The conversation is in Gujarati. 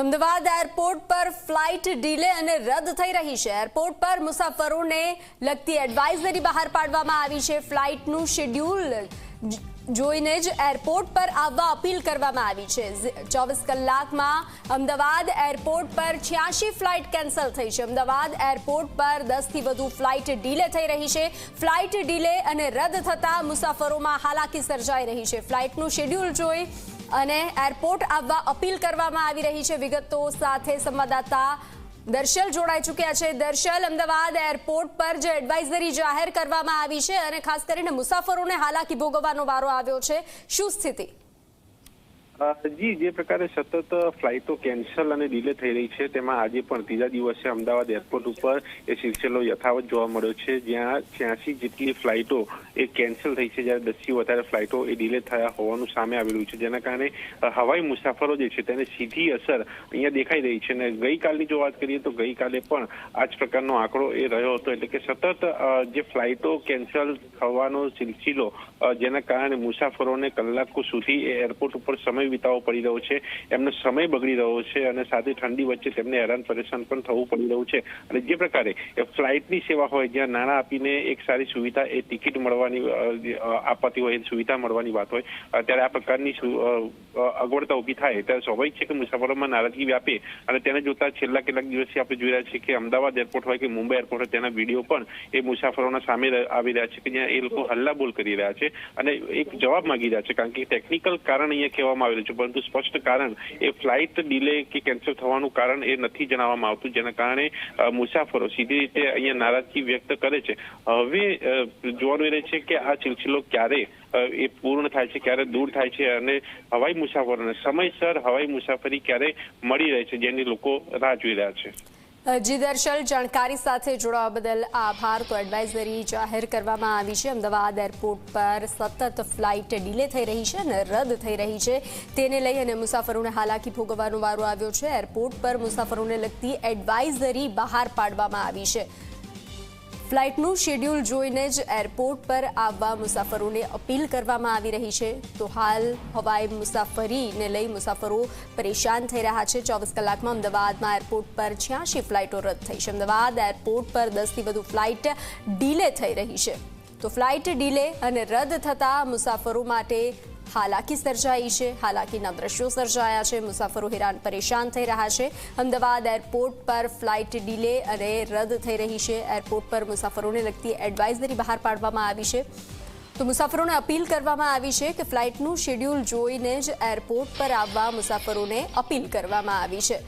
અમદાવાદ એરપોર્ટ પર ફ્લાઇટ ડીલે અને રદ થઈ રહી છે. એરપોર્ટ પર મુસાફરોને લગતી એડવાઇઝરી બહાર પાડવામાં આવી છે. ફ્લાઇટનું શેડ્યુલ જોઈને જ એરપોર્ટ પર આવવા અપીલ કરવામાં આવી છે. ચોવીસ કલાકમાં અમદાવાદ એરપોર્ટ પર છ્યાસી ફ્લાઇટ કેન્સલ થઈ છે. અમદાવાદ એરપોર્ટ પર દસથી વધુ ફ્લાઇટ ડીલે થઈ રહી છે. ફ્લાઇટ ડીલે અને રદ થતાં મુસાફરોમાં હાલાકી સર્જાઈ રહી છે. ફ્લાઇટનું શેડ્યુલ જોઈ અને એરપોર્ટ આવવા અપીલ કરવામાં આવી રહી છે. વિગતો સાથે સંવાદદાતા દર્શલ જોડાઈ ચૂક્યા છે. દર્શલ, અમદાવાદ એરપોર્ટ પર જે એડવાઇઝરી જાહેર કરવામાં આવી છે અને ખાસ કરીને મુસાફરોને હાલાકી ભોગવવાનો વારો આવ્યો છે. શું સ્થિતિ? જી, જે પ્રકારે સતત ફ્લાઇટો કેન્સલ અને ડિલે થઈ રહી છે, તેમાં આજે પણ ત્રીજા દિવસે અમદાવાદ એરપોર્ટ ઉપર એ સિલસિલો યથાવત જોવા મળ્યો છે, જ્યાં છ્યાસી જેટલી ફ્લાઇટો એ કેન્સલ થઈ છે, જ્યારે દસથી વધારે ફ્લાઇટો એ ડિલે થયા હોવાનું સામે આવેલું છે, જેના કારણે હવાઈ મુસાફરો જે છે તેને સીધી અસર અહીંયા દેખાઈ રહી છે, અને ગઈકાલની જો વાત કરીએ તો ગઈકાલે પણ આ જ પ્રકારનો આંકડો એ રહ્યો હતો, એટલે કે સતત જે ફ્લાઇટો કેન્સલ થવાનો સિલસિલો જેના કારણે મુસાફરોને કલાકો સુધી એ એરપોર્ટ ઉપર સમય વિતાવવો પડી રહ્યો છે, એમનો સમય બગડી રહ્યો છે અને સાથે ઠંડી વચ્ચે તેમને હેરાન પરેશાન પણ થવું પડી રહ્યું છે. અને જે પ્રકારે ફ્લાઇટની સેવા હોય, જ્યાં નાણાં આપીને એક સારી સુવિધા એ ટિકિટ મળવાની આપવાતી હોય સુવિધા મળવાની વાત હોય, ત્યારે આ પ્રકારની અગવડતા ઊભી થાય, ત્યારે સ્વાભાવિક છે કે મુસાફરોમાં નારાજગી વ્યાપે. અને તેને જોતા છેલ્લા કેટલાક દિવસથી આપણે જોઈ રહ્યા છીએ કે અમદાવાદ એરપોર્ટ હોય કે મુંબઈ એરપોર્ટ હોય, તેના વીડિયો પણ એ મુસાફરોના સામે આવી રહ્યા છે કે જ્યાં એ લોકો હલ્લાબોલ કરી રહ્યા છે. અને એક જવાબ માંગી રહ્યા છે, કારણ કે ટેકનિકલ કારણ અહીંયા કહેવામાં આવેલું છે, પરંતુ સ્પષ્ટ કારણ એ ફ્લાઇટ ડિલે કે કેન્સલ થવાનું કારણ એ નથી જણાવવામાં આવતું, જેના કારણે મુસાફરો સીધી રીતે અહીંયા નારાજગી વ્યક્ત કરે છે. હવે જોવાનું રહે છે કે આ સિલસિલો ક્યારે એ પૂર્ણ થાય છે, ક્યારે દૂર થાય છે અને હવાઈ મુસાફરોને સમયસર હવાઈ મુસાફરી ક્યારે મળી રહે છે, જેની લોકો રાહ જોઈ રહ્યા છે. જી દર્શલ, જાણકારી સાથે જોડાવા બદલ આભાર. તો એડવાઇઝરી જાહેર કરવામાં આવી છે. અમદાવાદ એરપોર્ટ પર સતત ફ્લાઇટ ડીલે થઈ રહી છે અને રદ થઈ રહી છે. તેને લઈ અને મુસાફરોને હાલાકી ભોગવવાનો વારો આવ્યો છે. એરપોર્ટ પર મુસાફરોને લગતી એડવાઇઝરી બહાર પાડવામાં આવી છે. ફ્લાઇટનું શેડ્યુલ જોઈને જ એરપોર્ટ પર આવવા મુસાફરોને અપીલ કરવામાં આવી રહી છે. તો હાલ હવાઈ મુસાફરીને લઈ મુસાફરો પરેશાન થઈ રહ્યા છે. ચોવીસ કલાકમાં અમદાવાદમાં એરપોર્ટ પર છ્યાસી ફ્લાઇટો રદ થઈ છે. અમદાવાદ એરપોર્ટ પર દસથી વધુ ફ્લાઇટ ડીલે થઈ રહી છે. તો ફ્લાઇટ ડીલે અને રદ થતાં મુસાફરો માટે હાલાકી સર્જાઈ છે, હાલાકીના દ્રશ્યો સર્જાયા છે, મુસાફરો હેરાન પરેશાન થઈ રહ્યા છે. અમદાવાદ એરપોર્ટ પર ફ્લાઇટ ડીલે અને રદ થઈ રહી છે. એરપોર્ટ પર મુસાફરોને લગતી એડવાઇઝરી બહાર પાડવામાં આવી છે. તો મુસાફરોને અપીલ કરવામાં આવી છે કે ફ્લાઇટનું શેડ્યુલ જોઈને જ એરપોર્ટ પર આવવા મુસાફરોને અપીલ કરવામાં આવી છે.